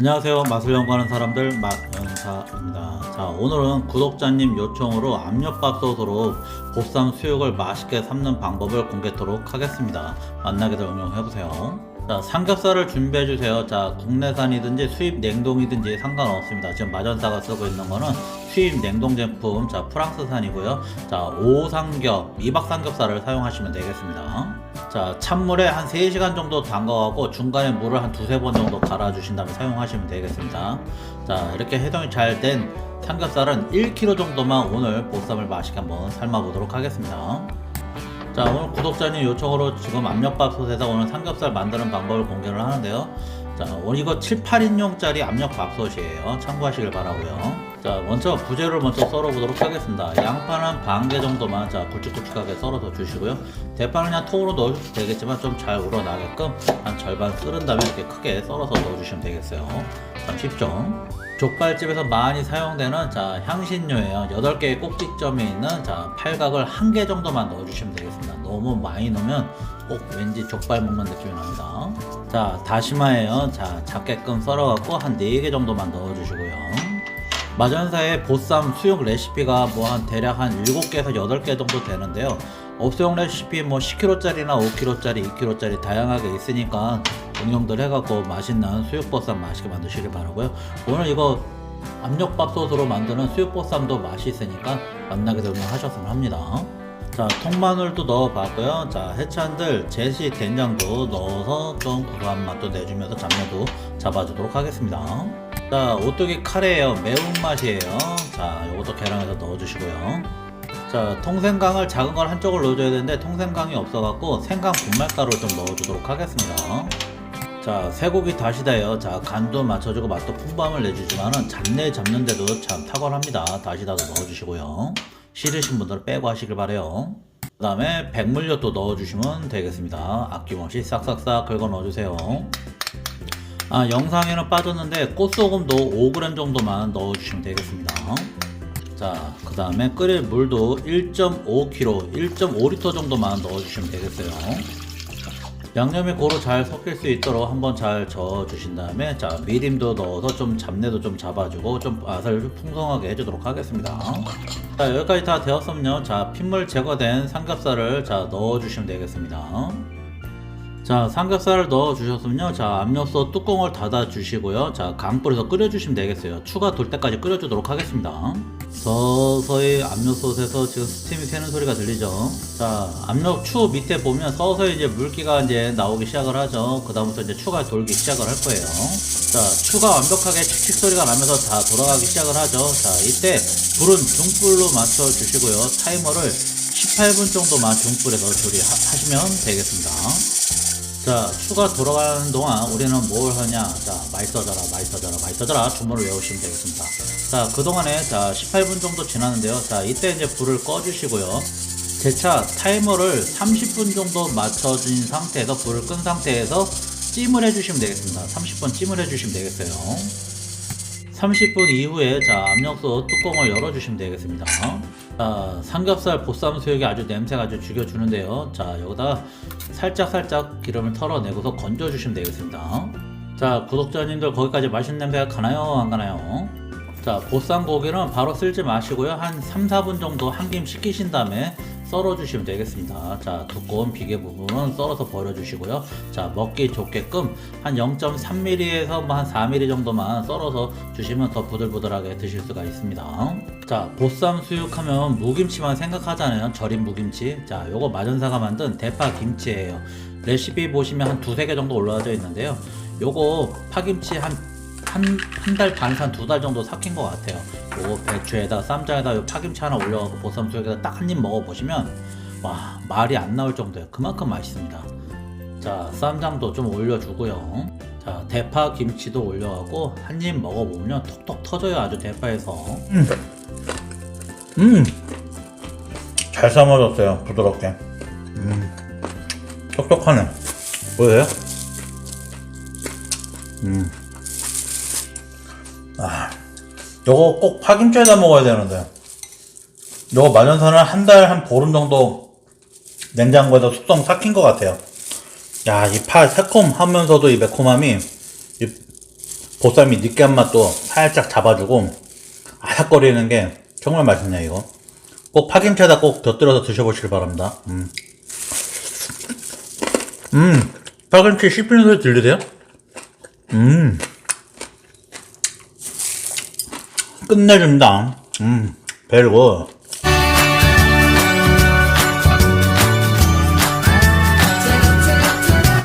안녕하세요. 맛을 연구하는 사람들 맛연사입니다. 자, 오늘은 구독자님 요청으로 압력밥솥으로 보쌈 수육을 맛있게 삶는 방법을 공개토록 하겠습니다. 만나게들 응용해보세요. 자, 삼겹살을 준비해주세요. 자, 국내산이든지 수입 냉동이든지 상관없습니다. 지금 마전사가 쓰고 있는 거는 수입 냉동 제품, 자, 프랑스산이고요. 자, 오삼겹, 미박 삼겹살을 사용하시면 되겠습니다. 자, 찬물에 한 3시간 정도 담가갖고 중간에 물을 한 두세 번 정도 갈아주신 다음에 사용하시면 되겠습니다. 자, 이렇게 해동이 잘 된 삼겹살은 1kg 정도만 오늘 보쌈을 맛있게 한번 삶아보도록 하겠습니다. 자, 오늘 구독자님 요청으로 지금 압력밥솥에서 오늘 삼겹살 만드는 방법을 공개를 하는데요. 자, 오늘 이거 7, 8인용짜리 압력밥솥이에요. 참고하시길 바라고요. 자, 먼저 부재를 먼저 썰어보도록 하겠습니다. 양파는 반 개 정도만 자 굵직굵직하게 썰어서 주시고요. 대파는 그냥 통으로 넣어주셔도 되겠지만 좀 잘 우러나게끔 한 절반 썰은 다음에 이렇게 크게 썰어서 넣어주시면 되겠어요. 참 쉽죠? 족발집에서 많이 사용되는 자 향신료예요. 8개의 꼭지점에 있는 자 팔각을 한 개 정도만 넣어주시면 되겠습니다. 너무 많이 넣으면 꼭 왠지 족발 먹는 느낌이 납니다. 자 다시마예요. 자 작게끔 썰어갖고 한 4개 정도만 넣어주시고요. 마전사의 보쌈 수육 레시피가 뭐 한 대략 한 7개에서 8개 정도 되는데요. 업소용 레시피 뭐 10kg짜리나 5kg짜리, 2kg짜리 다양하게 있으니까 응용들 해갖고 맛있는 수육보쌈 맛있게 만드시길 바라고요. 오늘 이거 압력밥솥으로 만드는 수육보쌈도 맛이 있으니까 만나게 되면 하셨으면 합니다. 자, 통마늘도 넣어봤고요. 자, 해찬들 제시 된장도 넣어서 좀 고소한 맛도 내주면서 잡내도 잡아주도록 하겠습니다. 자, 오뚜기 카레예요. 매운맛이에요. 자, 요것도 계량해서 넣어주시고요. 자, 통생강을 작은 걸 한쪽을 넣어줘야 되는데 통생강이 없어갖고 생강 분말가루 좀 넣어주도록 하겠습니다. 자, 쇠고기 다시다예요. 자, 간도 맞춰주고 맛도 풍부함을 내주지만은 잡내 잡는데도 참 탁월합니다. 다시다도 넣어주시고요. 싫으신 분들은 빼고 하시길 바래요. 그 다음에 백물엿 도 넣어주시면 되겠습니다. 아낌없이 싹싹싹 긁어 넣어주세요. 아, 영상에는 빠졌는데 꽃소금도 5g 정도만 넣어주시면 되겠습니다. 자, 그 다음에 끓일 물도 1.5kg, 1.5L 정도만 넣어주시면 되겠어요. 양념이 고루 잘 섞일 수 있도록 한번 잘 저어 주신 다음에 자 미림도 넣어서 좀 잡내도 좀 잡아주고 좀 맛을 풍성하게 해주도록 하겠습니다. 자 여기까지 다 되었으면요. 자 핏물 제거된 삼겹살을 자 넣어 주시면 되겠습니다. 자 삼겹살을 넣어 주셨으면요. 자 압력솥 뚜껑을 닫아 주시고요. 자 강불에서 끓여 주시면 되겠어요. 추가 돌 때까지 끓여 주도록 하겠습니다. 서서히 압력솥에서 지금 스팀이 새는 소리가 들리죠? 자 압력 추 밑에 보면 서서히 이제 물기가 이제 나오기 시작을 하죠. 그 다음부터 이제 추가 돌기 시작을 할 거예요. 자 추가 완벽하게 칙칙 소리가 나면서 다 돌아가기 시작을 하죠. 자 이때 불은 중불로 맞춰 주시고요. 타이머를 18분 정도만 중불에서 조리하시면 되겠습니다 자, 추가 돌아가는 동안 우리는 뭘 하냐? 자, 맛있어져라, 맛있어져라, 맛있어져라 주문을 외우시면 되겠습니다. 자, 그동안에 자, 18분 정도 지났는데요. 자, 이때 이제 불을 꺼주시고요. 제 차 타이머를 30분 정도 맞춰준 상태에서 불을 끈 상태에서 찜을 해주시면 되겠습니다. 30분 찜을 해주시면 되겠어요. 30분 이후에 자 압력솥 뚜껑을 열어주시면 되겠습니다. 자 삼겹살 보쌈 수육이 아주 냄새가 아주 죽여주는데요. 자 여기다 살짝 살짝 기름을 털어내고서 건져주시면 되겠습니다. 자 구독자님들 거기까지 맛있는 냄새가 가나요 안 가나요? 자 보쌈 고기는 바로 쓸지 마시고요 한 3, 4분 정도 한 김 식히신 다음에 썰어 주시면 되겠습니다. 자 두꺼운 비계 부분은 썰어서 버려 주시고요. 자 먹기 좋게끔 한 0.3mm에서 뭐한 4mm 정도만 썰어서 주시면 더 부들부들하게 드실 수가 있습니다. 자 보쌈 수육하면 무김치만 생각하잖아요. 절인 무김치. 자 요거 마전사가 만든 대파 김치예요. 레시피 보시면 한 두세 개 정도 올라와져 있는데요. 요거 파김치 한 한 한 달 반산 두달 정도 삭힌 것 같아요. 요 배추에다 쌈장에다 요 파김치 하나 올려갖고 보쌈 수육에다 딱 한 입 먹어보시면 와 말이 안 나올 정도예요. 그만큼 맛있습니다. 자 쌈장도 좀 올려주고요. 자 대파 김치도 올려갖고 한 입 먹어보면 톡톡 터져요 아주 대파에서. 음, 음, 잘 삶아졌어요 부드럽게. 음, 톡톡하네. 보여요? 음. 아, 요거 꼭 파김치에다 먹어야 되는데. 요거 마전사는 한 달, 한 보름 정도 냉장고에다 숙성 삭힌 것 같아요. 야, 이 파 새콤하면서도 이 매콤함이 이 보쌈이 느끼한 맛도 살짝 잡아주고 아삭거리는 게 정말 맛있네요 이거 꼭 파김치에다 꼭 곁들여서 드셔보시길 바랍니다 음, 음 파김치 씹히는 소리 들리세요? 음 끝내줍니다. 음 벨고